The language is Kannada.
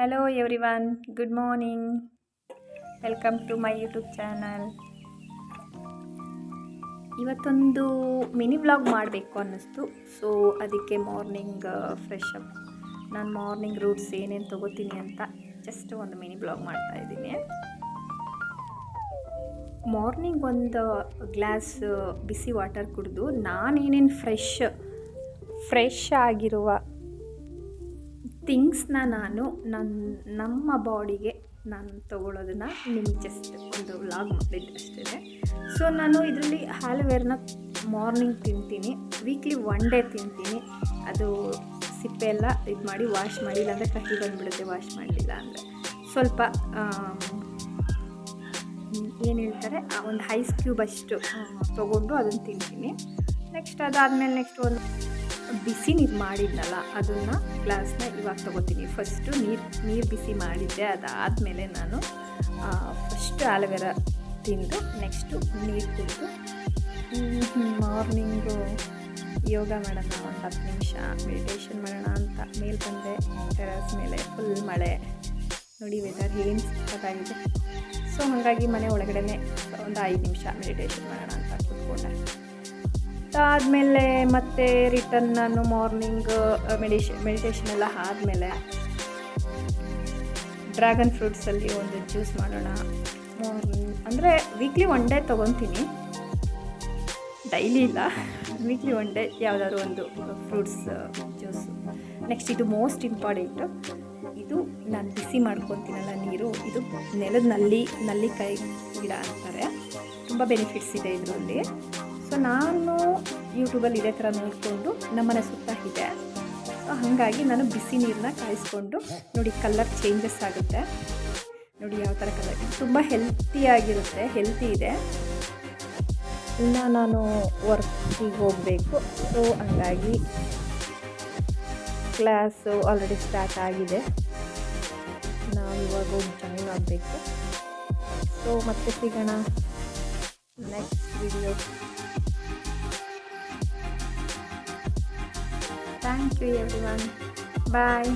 Hello every one good morning welcome to my YouTube channel ಇವತ್ತೊಂದು ಮಿನಿ ವ್ಲಾಗ್ ಮಾಡಬೇಕು ಅನ್ನಿಸ್ತು. ಸೊ ಅದಕ್ಕೆ ಮಾರ್ನಿಂಗ್ ಫ್ರೆಶ್ ಅಪ್ ನಾನು ಮಾರ್ನಿಂಗ್ ರೂಟ್ಸ್ ಏನೇನು ತೊಗೋತೀನಿ ಅಂತ ಜಸ್ಟ್ ಒಂದು ಮಿನಿ ಬ್ಲಾಗ್ ಮಾಡ್ತಾ ಇದ್ದೀನಿ. ಮಾರ್ನಿಂಗ್ ಒಂದು ಗ್ಲಾಸ್ ಬಿಸಿ ವಾಟರ್ ಕುಡಿದು ನಾನೇನೇನು ಫ್ರೆಶ್ ಫ್ರೆಶ್ ಆಗಿರುವ ಥಿಂಗ್ಸ್ನ ನಾನು ನನ್ನ ನಮ್ಮ ಬಾಡಿಗೆ ನಾನು ತೊಗೊಳೋದನ್ನು ನಿಮ್ಗೆ ಜಸ್ಟ್ ಒಂದು ವ್ಲಾಗ್ ಮಾಡಿದ್ದೆ ಅಷ್ಟೇ ಸೊ ನಾನು ಇದರಲ್ಲಿ ಹಾಲ್ವೇರ್ನ ಮಾರ್ನಿಂಗ್ ತಿಂತೀನಿ ವೀಕ್ಲಿ ಒನ್ ಡೇ ತಿಂತೀನಿ. ಅದು ಸಿಪ್ಪೆ ಎಲ್ಲ ಇದು ಮಾಡಿ ವಾಶ್ ಮಾಡಿಲ್ಲ ಅಂದರೆ ಕಹಿ ಬಂದುಬಿಡುತ್ತೆ ವಾಶ್ ಮಾಡಲಿಲ್ಲ ಅಂದರೆ. ಸ್ವಲ್ಪ ಏನು ಹೇಳ್ತಾರೆ ಒಂದು ಐಸ್ ಕ್ಯೂಬ್ ಅಷ್ಟು ತೊಗೊಂಡು ಅದನ್ನು ತಿಂತೀನಿ. ನೆಕ್ಸ್ಟ್ ಅದಾದಮೇಲೆ ನೆಕ್ಸ್ಟ್ ಒಂದು ಬಿಸಿ ನೀರು ಮಾಡಿದ್ನಲ್ಲ, ಅದನ್ನು ಗ್ಲಾಸ್ನ ಇವಾಗ ತೊಗೋತೀನಿ. ಫಸ್ಟು ನೀರು ನೀರು ಬಿಸಿ ಮಾಡಿದ್ದೆ, ಅದಾದಮೇಲೆ ನಾನು ಫಸ್ಟ್ ಆಲೋವೆರಾ ತಿಂದು ನೆಕ್ಸ್ಟು ನೀರು ಕುಡಿದು ಮಾರ್ನಿಂಗು ಯೋಗ ಮಾಡೋಣ ಒಂದು ಹತ್ತು ನಿಮಿಷ ಮೆಡಿಟೇಷನ್ ಮಾಡೋಣ ಅಂತ. ಮೇಲೆ ಬಂದೆ ಟೆರಸ್ ಮೇಲೆ ಫುಲ್ ಮಳೆ. ನೋಡಿ ವೆದರ್ ಏನು ಸಿಕ್ಕಾಗಿದೆ ಸೊ ಹಾಗಾಗಿ ಮನೆ ಒಳಗಡೆ ಒಂದು ಐದು ನಿಮಿಷ ಮೆಡಿಟೇಷನ್ ಮಾಡೋಣ ಅಂತ ಕೂತ್ಕೊಂಡೆ. ಅದಾದಮೇಲೆ ಮತ್ತೆ ರಿಟರ್ನ್ ನಾನು ಮಾರ್ನಿಂಗ್ ಮೆಡಿಷ ಮೆಡಿಟೇಷನ್ ಎಲ್ಲ ಆದಮೇಲೆ ಡ್ರ್ಯಾಗನ್ ಫ್ರೂಟ್ಸಲ್ಲಿ ಒಂದು ಜ್ಯೂಸ್ ಮಾಡೋಣ. ಅಂದರೆ ವೀಕ್ಲಿ ಒನ್ ಡೇ ತೊಗೊತೀನಿ. ಡೈಲಿ ಇಲ್ಲ. ವೀಕ್ಲಿ ಒನ್ ಡೇ ಯಾವುದಾದ್ರು ಒಂದು ಫ್ರೂಟ್ಸ್ ಜ್ಯೂಸ್ ನೆಕ್ಸ್ಟ್ ಇದು ಮೋಸ್ಟ್ ಇಂಪಾರ್ಟೆಂಟು ಇದು ನಾನು ಬಿಸಿ ಮಾಡ್ಕೊತೀನಲ್ಲ ನೀರು. ಇದು ನೆಲದ ನಲ್ಲಿ ನಲ್ಲಿಕಾಯಿ ಗಿಡ ಅಂತಾರೆ. ತುಂಬ ಬೆನಿಫಿಟ್ಸ್ ಇದೆ ಇದರಲ್ಲಿ. ಸೊ ನಾನು ಯೂಟ್ಯೂಬಲ್ಲಿ ಇದೇ ಥರ ನೋಡಿಕೊಂಡು ನಮ್ಮನೆ ಸುತ್ತ ಇದೆ. ಹಾಗಾಗಿ ನಾನು ಬಿಸಿ ನೀರನ್ನ ಕಾಯಿಸ್ಕೊಂಡು ನೋಡಿ ಕಲರ್ ಚೇಂಜಸ್ ಆಗುತ್ತೆ. ನೋಡಿ ಯಾವ ಥರ ಕಲರ್. ತುಂಬ ಹೆಲ್ತಿಯಾಗಿರುತ್ತೆ ಹೆಲ್ತಿ ಇದೆ. ಇನ್ನು ನಾನು ವರ್ಕಿಗೆ ಹೋಗಬೇಕು. ಸೊ ಹಂಗಾಗಿ ಕ್ಲಾಸು ಆಲ್ರೆಡಿ ಸ್ಟಾರ್ಟ್ ಆಗಿದೆ. ನಾವು ಇವಾಗ ಹೋಗಿ ಜಾಯಿನ್ ಆಗಬೇಕು. ಸೊ ಮತ್ತೆ ಸಿಗೋಣ. Next video thank you every one bye